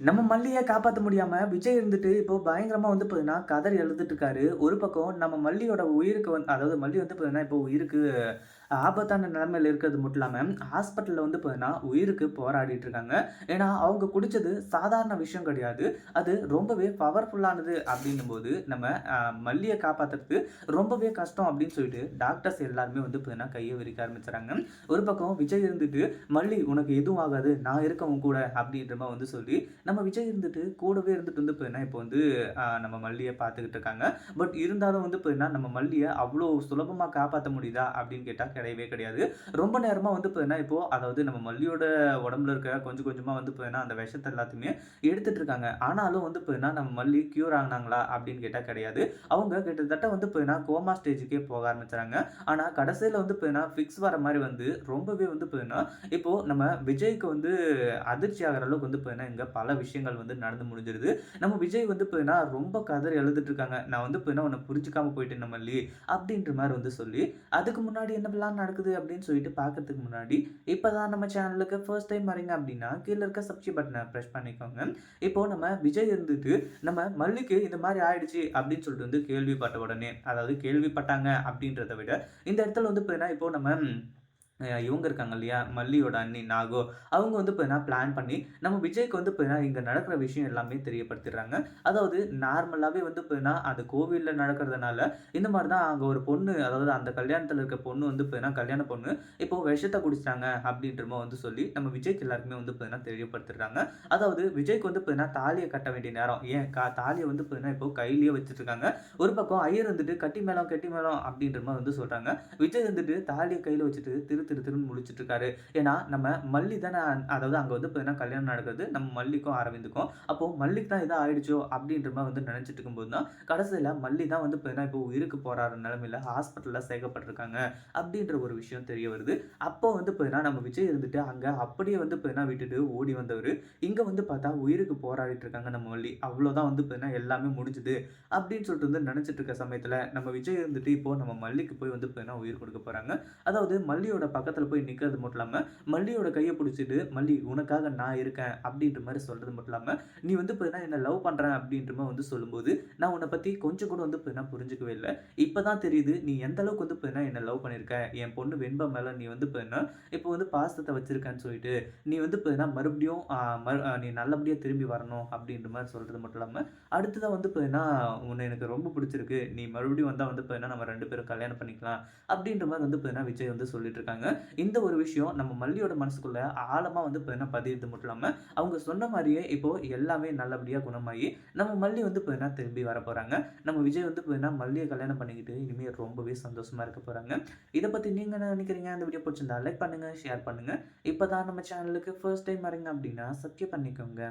நம்ம மல்லியை காப்பாற்ற முடியாம விஜய் இருந்துட்டு இப்போ பயங்கரமா வந்து பார்த்தீங்கன்னா கதறி எழுதிட்டு இருக்காரு. ஒரு பக்கம் நம்ம மல்லியோட உயிருக்கு வந்து அதாவது மல்லி வந்து பார்த்தீங்கன்னா இப்போ உயிருக்கு ஆபத்தான நிலைமையில் இருக்கிறது மட்டும் இல்லாமல் ஹாஸ்பிட்டலில் வந்து பார்த்தீங்கன்னா உயிருக்கு போராடிட்டு இருக்காங்க. ஏன்னா அவங்க குடித்தது சாதாரண விஷயம் கிடையாது. அது ரொம்பவே பவர்ஃபுல்லானது அப்படின்னும் போது நம்ம மல்லியை காப்பாற்றுறதுக்கு ரொம்பவே கஷ்டம் அப்படின்னு சொல்லிட்டு டாக்டர்ஸ் எல்லாருமே வந்து பார்த்தீங்கன்னா கையை விரிக்க ஆரம்பிச்சுறாங்க. ஒரு பக்கம் விஜய் இருந்துட்டு மல்லி உனக்கு எதுவும் ஆகாது. நான் இருக்கவும் கூட அப்படின்ற மாதிரி வந்து சொல்லி நம்ம விஜய் இருந்துட்டு கூடவே இருந்துட்டு வந்து பார்த்தீங்கன்னா இப்போ வந்து நம்ம மல்லியை பார்த்துக்கிட்டு இருக்காங்க. பட் இருந்தாலும் வந்து பார்த்தீங்கன்னா நம்ம மல்லியை அவ்வளோ சுலபமாக காப்பாற்ற முடியுதா அப்படின்னு கேட்டால் கிடையவே கிடையாது. ரொம்ப நேரமாக வந்து பார்த்தீங்கன்னா இப்போ அதாவது நம்ம மல்லியோட உடம்புல இருக்க கொஞ்சம் கொஞ்சமாக வந்து பார்த்தீங்கன்னா அந்த விஷத்தை எல்லாத்தையுமே எடுத்துகிட்டு இருக்காங்க. ஆனாலும் வந்து பார்த்தீங்கன்னா நம்ம மல்லி க்யூர் ஆனாங்களா அப்படின்னு கேட்டால் கிடையாது. அவங்க கிட்டத்தட்ட வந்து பார்த்தீங்கன்னா கோமா ஸ்டேஜுக்கே போக ஆரம்பிச்சாங்க. ஆனால் கடைசியில் வந்து பார்த்தீங்கன்னா ஃபிக்ஸ் வர மாதிரி வந்து ரொம்பவே வந்து பார்த்தீங்கன்னா இப்போது நம்ம விஜய்க்கு வந்து அதிர்ச்சி ஆகிற அளவுக்கு வந்து பார்த்தீங்கன்னா இங்கே பல விஷயங்கள் வந்து நடந்து முடிஞ்சிருது. நம்ம விஜய் வந்து பார்த்தீங்கன்னா ரொம்ப கதறி எழுதிட்டு இருக்காங்க. நான் வந்து பார்த்தீங்கன்னா உன்னை புரிஞ்சுக்காம போயிட்டேன் நம்ம மல்லி அப்படின்ற மாதிரி வந்து சொல்லி அதுக்கு முன்னாடி என்ன என்னெல்லாம் நடக்குது அப்படின்னு சொல்லிட்டு பார்க்கறதுக்கு முன்னாடி இப்போ தான் நம்ம சேனலுக்கு ஃபர்ஸ்ட் டைம் வரீங்க அப்படின்னா கீழே இருக்க சப்ஸ்கிரைப் பட்டனை ப்ரெஸ் பண்ணிக்கோங்க. இப்போ நம்ம விஜய் இருந்துட்டு நம்ம மல்லிக்கு இந்த மாதிரி ஆயிடுச்சு அப்படின்னு சொல்லிட்டு வந்து கேள்விப்பட்ட உடனே அதாவது கேள்விப்பட்டாங்க அப்படின்றத விட இந்த இடத்துல வந்து பார்த்தீங்கன்னா இப்போ நம்ம இவங்க இருக்காங்க இல்லையா? மல்லியோட அண்ணி நாகோ. அவங்க வந்து பார்த்தீங்கன்னா பிளான் பண்ணி நம்ம விஜய்க்கு வந்து பார்த்தீங்கன்னா இங்கே நடக்கிற விஷயம் எல்லாமே தெரியப்படுத்திடுறாங்க. அதாவது நார்மலாகவே வந்து பார்த்தீங்கன்னா அந்த கோவிலில் நடக்கிறதுனால இந்த மாதிரி தான் அங்கே ஒரு பொண்ணு அதாவது அந்த கல்யாணத்தில் இருக்க பொண்ணு வந்து பார்த்தீங்கன்னா கல்யாண பொண்ணு இப்போ விஷத்தை குடிச்சிட்டாங்க அப்படின்ற மாதிரி வந்து சொல்லி நம்ம விஜய்க்கு எல்லாருக்குமே வந்து பார்த்தீங்கன்னா தெரியப்படுத்திடுறாங்க. அதாவது விஜய்க்கு வந்து பார்த்தீங்கன்னா தாலியை கட்ட வேண்டிய நேரம். ஏன்? கா தாலியை வந்து பார்த்தீங்கன்னா இப்போ கையிலேயே வச்சுட்டு இருக்காங்க ஒரு பக்கம் ஐயர் வந்துட்டு கட்டி மேளம் கட்டி மேளம் அப்படின்ற மாதிரி வந்து சொல்கிறாங்க விஜய் வந்துட்டு தாலியை கையில் வச்சுட்டு திரு திரு திருன்னு முழிச்சிட்டு இருக்காரு ஏன்னா நம்ம மல்லி தானே அதாவது அங்கே வந்து பார்த்தீங்கன்னா கல்யாணம் நடக்குது நம்ம மல்லிக்கும் அரவிந்துக்கும். அப்போ மல்லிக்கு தான் இதாக ஆயிடுச்சோ அப்படின்ற மாதிரி வந்து நினச்சிட்டு இருக்கும்போது தான் கடைசியில் மல்லி தான் வந்து பார்த்தீங்கன்னா இப்போ உயிருக்கு போராடுற நிலமையில ஹாஸ்பிட்டலில் சேர்க்கப்பட்டிருக்காங்க அப்படின்ற ஒரு விஷயம் தெரிய வருது. அப்போ வந்து பார்த்தீங்கன்னா நம்ம விஜய் இருந்துட்டு அங்கே அப்படியே வந்து பார்த்தீங்கன்னா விட்டுட்டு ஓடி வந்தவர் இங்கே வந்து பார்த்தா உயிருக்கு போராடிட்டு இருக்காங்க நம்ம மல்லி. அவ்வளோதான் வந்து பார்த்தீங்கன்னா எல்லாமே முடிஞ்சுது அப்படின்னு சொல்லிட்டு வந்து நினச்சிட்டு இருக்க சமயத்தில் நம்ம விஜய் இருந்துட்டு இப்போ நம்ம மல்லிக்கு போய் வந்து பார்த்தீங்கன்னா உயிர் கொடுக்க போகிறாங்க அதாவது மல்லியோட பக்கத்தில் போய் நிற்கிறது மட்டும் இல்லாமல் மல்லியோட கையை பிடிச்சிட்டு மல்லி உனக்காக நான் இருக்கேன் அப்படின்ற மாதிரி சொல்கிறது மட்டும் இல்லாமல் நீ வந்து பார்த்தீங்கன்னா என்ன லவ் பண்ணுறேன் அப்படின்ற மாதிரி வந்து சொல்லும்போது நான் உன்னை பற்றி கொஞ்சம் கூட வந்து பார்த்தீங்கன்னா புரிஞ்சுக்கவே இல்லை. இப்போ தான் தெரியுது நீ எந்த அளவுக்கு வந்து பார்த்தீங்கன்னா என்ன லவ் பண்ணியிருக்க என் பொண்ணு வெண்பா மேலே நீ வந்து பார்த்தீங்கன்னா இப்போ வந்து பாசத்தை வச்சிருக்கேன்னு சொல்லிட்டு நீ வந்து பார்த்தீங்கன்னா மறுபடியும் நீ நல்லபடியாக திரும்பி வரணும் அப்படின்ற மாதிரி சொல்கிறது மட்டும் இல்லாமல் அடுத்ததாக வந்து பார்த்தீங்கன்னா உன்னை எனக்கு ரொம்ப பிடிச்சிருக்கு. நீ மறுபடியும் வந்தால் வந்து பார்த்தீங்கன்னா நம்ம ரெண்டு பேரும் கல்யாணம் பண்ணிக்கலாம் அப்படின்ற மாதிரி வந்து பார்த்தீங்கன்னா விஜய் வந்து சொல்லிட்டு இருக்காங்க. இந்த ஒரு விஷயம் நம்ம மல்லியோட மனசுக்குள்ள ஆழமாக வந்து பார்த்தீங்கன்னா பதியது மட்டும் இல்லாமல் அவங்க சொன்ன மாதிரியே இப்போது எல்லாமே நல்லபடியாக குணமாகி நம்ம மல்லி வந்து பார்த்தீங்கன்னா திரும்பி வர போகிறாங்க நம்ம விஜய் வந்து பார்த்தீங்கன்னா மல்லியை கல்யாணம் பண்ணிக்கிட்டு இனிமேல் ரொம்பவே சந்தோஷமாக இருக்க போகிறாங்க இதை பற்றி நீங்கள் என்ன நினைக்கிறீங்க? இந்த வீடியோ பிடிச்சிருந்தா லைக் பண்ணுங்கள் ஷேர் பண்ணுங்கள் இப்போ தான் நம்ம சேனலுக்கு ஃபர்ஸ்ட் டைம் வரீங்க அப்படின்னா சப்ஸ்கிரைப் பண்ணிக்கோங்க.